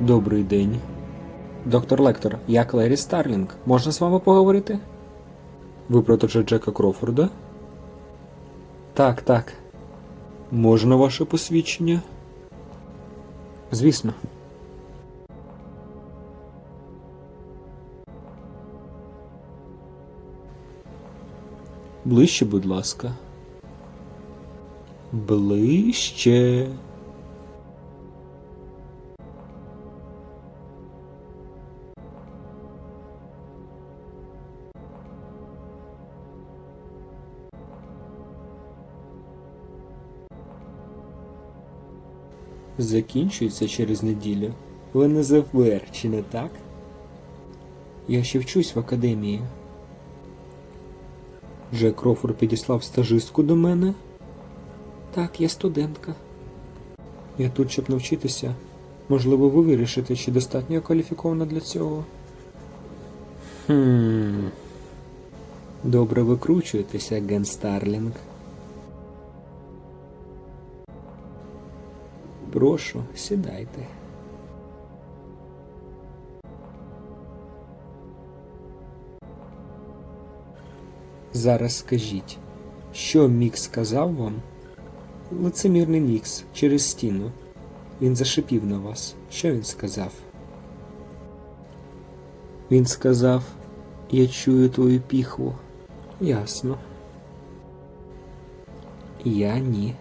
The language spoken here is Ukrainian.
Добрий день. Доктор Лектор, я Клері Старлінг. Можна з вами поговорити? Ви протеже Джека Крофорда? Так, так. Можна ваше посвідчення? Звісно. Ближче, будь ласка. Ближче. Закінчується через неділю. Ви не ЗФБР, чи не так? Я ще вчусь в академії. Джек Крофорд підіслав стажистку до мене. Так, я студентка. Я тут, щоб навчитися. Можливо, ви вирішите, чи достатньо кваліфікована для цього. Хм. Добре викручуєтеся, Ген Старлінг. Прошу, сідайте. Зараз скажіть, що Мікс сказав вам? Лицемірний Мікс через стіну. Він зашипів на вас. Що він сказав? Він сказав: Я чую твою піхву. Ясно. Я ні.